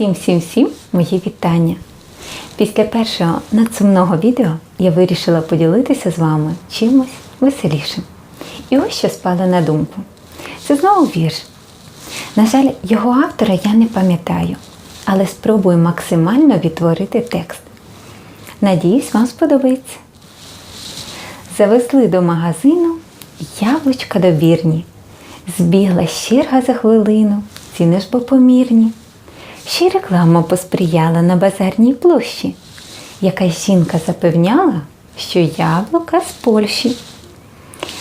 Всім-всім-всім мої вітання! Після першого надсумного відео я вирішила поділитися з вами чимось веселішим. І ось що спало на думку. Це знову вірш. На жаль, його автора я не пам'ятаю, але спробую максимально відтворити текст. Надіюсь, вам сподобається. Завезли до магазину яблучка добірні. Збігла щірга за хвилину, ціни ж бо помірні. Ще й реклама посприяла на базарній площі. Якась жінка запевняла, що яблука з Польщі.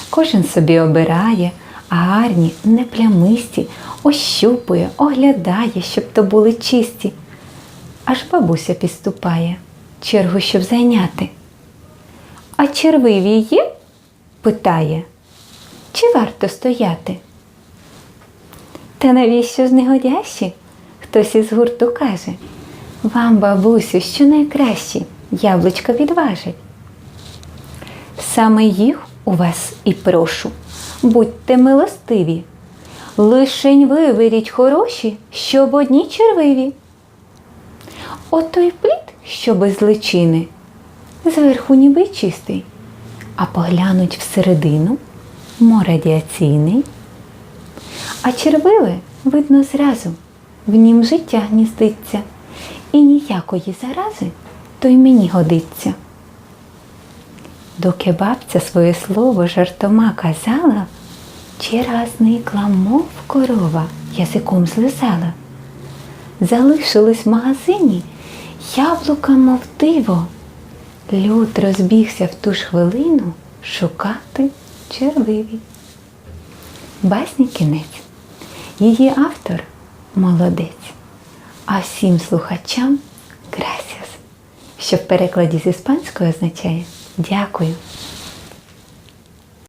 Кожен собі обирає, гарні, не плямисті, ощупує, оглядає, щоб то були чисті. Аж бабуся підступає, чергу щоб зайняти. А червиві є? питає. Чи варто стояти? Та навіщо ж негодящі? Хтось із гурту каже. Вам, бабусю, що найкращі яблучка відважить. Саме їх у вас і прошу, будьте милостиві. Лишень виберіть хороші, щоб одні червиві. Отой плід, що без личини, зверху ніби чистий, а поглянуть всередину, мо радіаційний. А червиве видно зразу, в нім життя гніздиться, і ніякої зарази то й мені годиться. Доки бабця своє слово жартома казала, черга зникла, мов корова, язиком злизала. Залишилось в магазині яблука, мов диво. Люд розбігся в ту ж хвилину шукати червиві. Басні кінець. Її автор молодець, а всім слухачам gracias, що в перекладі з іспанської означає? Дякую.